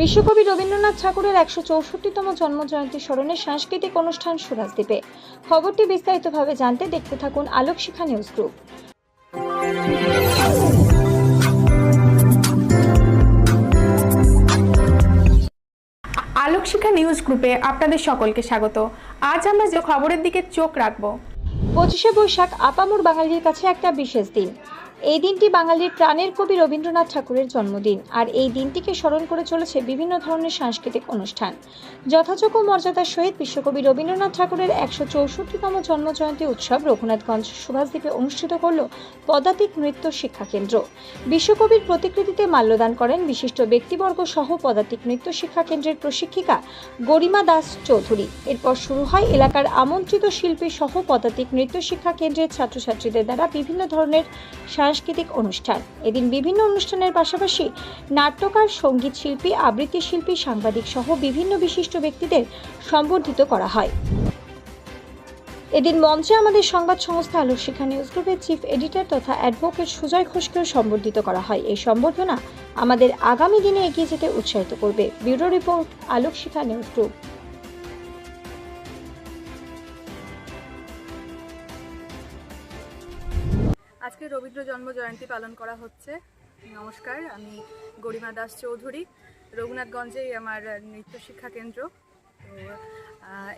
বিশ্বকবি রবীন্দ্রনাথ ঠাকুরের একশো চৌষট্টিতম জন্মজয়ন্তী স্মরণে সাংস্কৃতিক অনুষ্ঠান সুরাজদ্বীপে খবরটি বিস্তারিতভাবে জানতে দেখতে থাকুন Alok Shikha news group. Alokshikha news গ্রুপে আপনাদের সকলকে স্বাগত। আজ আমরা যে খবরের দিকে চোখ রাখব। পঁচিশে বৈশাখ আপামর বাঙালির কাছে একটা বিশেষ দিন। এই দিনটি বাঙালির প্রাণের কবি রবীন্দ্রনাথ ঠাকুরের জন্মদিন, আর এই দিনটিকে স্মরণ করে চলেছে বিভিন্ন ধরনের সাংস্কৃতিক অনুষ্ঠান। যথাযোগ্য মর্যাদার সহিত বিশ্বকবি রবীন্দ্রনাথ ঠাকুরের একশো চৌষট্টিতম জন্মজয়ন্তী উৎসব রঘুনাথগঞ্জ সুভাষদ্বীপে অনুষ্ঠিত করল পদাতিক নৃত্য শিক্ষা কেন্দ্র। বিশ্বকবির প্রতিকৃতিতে মাল্যদান করেন বিশিষ্ট ব্যক্তিবর্গ সহ পদাতিক নৃত্য শিক্ষা কেন্দ্রের প্রশিক্ষিকা গরিমা দাস চৌধুরী। এরপর শুরু হয় এলাকার আমন্ত্রিত শিল্পী সহ পদাতিক নৃত্য শিক্ষা কেন্দ্রের ছাত্রছাত্রীদের দ্বারা বিভিন্ন ধরনের সাংস্কৃতিক অনুষ্ঠান। এদিন বিভিন্ন অনুষ্ঠানের পাশাপাশি নাট্যকার সংগীত শিল্পী, আবৃত্তি শিল্পী, সাংবাদিক সহ বিভিন্ন বিশিষ্ট ব্যক্তিদের সম্বর্ধিত করা হয়। এদিন মঞ্চে আমাদের সংবাদ সংস্থা আলোক শিক্ষা নিউজ গ্রুপের চিফ এডিটর তথা অ্যাডভোকেট সুজয় ঘোষকেও সম্বর্ধিত করা হয়। এই সম্বর্ধনা আমাদের আগামী দিনে এগিয়ে যেতে উৎসাহিত করবে। ব্যুরো রিপোর্ট আলোক শিক্ষা নিউজ গ্রুপ। আজকে রবীন্দ্র জন্ম জয়ন্তী পালন করা হচ্ছে। নমস্কার, আমি গরিমা দাস চৌধুরী, রঘুনাথগঞ্জেই আমার নৃত্য শিক্ষা কেন্দ্র। তো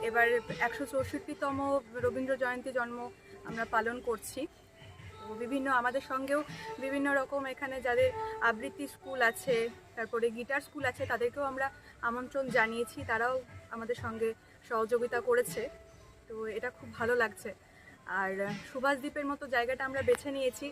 এবার একশো চৌষট্টিতম রবীন্দ্র জয়ন্তী জন্ম আমরা পালন করছি। তো, বিভিন্ন আমাদের সঙ্গেও বিভিন্ন রকম এখানে যাদের আবৃত্তি স্কুল আছে, তারপরে গিটার স্কুল আছে, তাদেরকেও আমরা আমন্ত্রণ জানিয়েছি। তারাও আমাদের সঙ্গে সহযোগিতা করেছে। তো, এটা খুব ভালো লাগছে। আর সুভাষদ্বীপের মতো জায়গাটা আমরা বেছে নিয়েছি।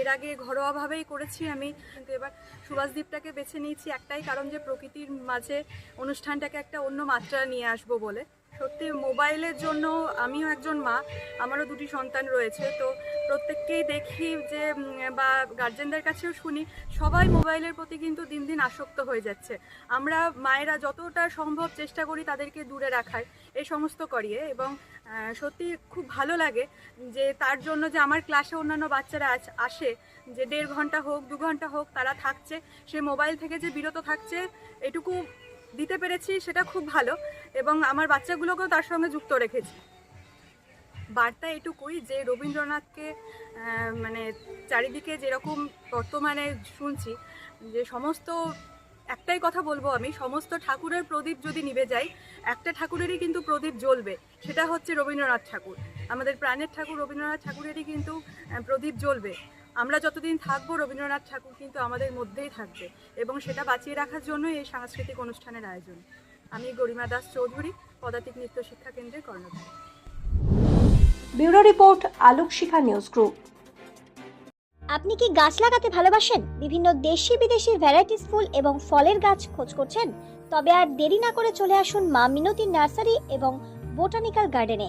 এর আগে ঘরোয়াভাবেই করেছি আমি, কিন্তু এবার সুভাষদ্বীপটাকে বেছে নিয়েছি একটাই কারণ যে প্রকৃতির মাঝে অনুষ্ঠানটাকে একটা অন্য মাত্রা নিয়ে আসব বলে। সত্যি, মোবাইলের জন্য আমিও একজন মা, আমারও দুটি সন্তান রয়েছে, তো প্রত্যেককেই দেখি যে বা গার্জেনদের কাছেও শুনি, সবাই মোবাইলের প্রতি কিন্তু দিন দিন আসক্ত হয়ে যাচ্ছে। আমরা মায়েরা যতটা সম্ভব চেষ্টা করি তাদেরকে দূরে রাখার, এই সমস্ত করিয়ে এবং সত্যি খুব ভালো লাগে যে, তার জন্য যে আমার ক্লাসে অন্যান্য বাচ্চারা আস- যে দেড় ঘণ্টা হোক, দু ঘণ্টা হোক তারা থাকছে, সে মোবাইল থেকে যে বিরত থাকছে, এটুকু দিতে পেরেছি, সেটা খুব ভালো। এবং আমার বাচ্চাগুলোকেও তার সঙ্গে যুক্ত রেখেছি। বার্তা এটুকুই যে রবীন্দ্রনাথকে মানে চারিদিকে যেরকম বর্তমানে শুনছি, যে সমস্ত, একটাই কথা বলব আমি, সমস্ত ঠাকুরের প্রদীপ যদি নিভে যায়, একটা ঠাকুরেরই কিন্তু প্রদীপ জ্বলবে, সেটা হচ্ছে রবীন্দ্রনাথ ঠাকুর। আমাদের প্রাণের ঠাকুর রবীন্দ্রনাথ ঠাকুরেরই কিন্তু প্রদীপ জ্বলবে। আমরা যতদিন থাকব রবীন্দ্রনাথ ঠাকুর কিন্তু আমাদের মধ্যেই থাকবে এবং সেটা বাঁচিয়ে রাখার জন্যই এই সাংস্কৃতিক অনুষ্ঠানের আয়োজন। আমি গরিমা দাস চৌধুরী পদাতিক নৃত্য শিক্ষা কেন্দ্রের কর্ণধার। Bureau report Alok Shikha news group. আপনি কি গাছ লাগাতে ভালোবাসেন? বিভিন্ন দেশি বিদেশি ভ্যারাইটিস ফুল এবং ফলের গাছ খোঁজ করছেন? তবে আর দেরি না করে চলে আসুন মা মিনতি নার্সারি এবং বোটানিক্যাল গার্ডেনে।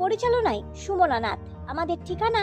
পরিচালনায় সুমনা নাথ। আমাদের ঠিকানা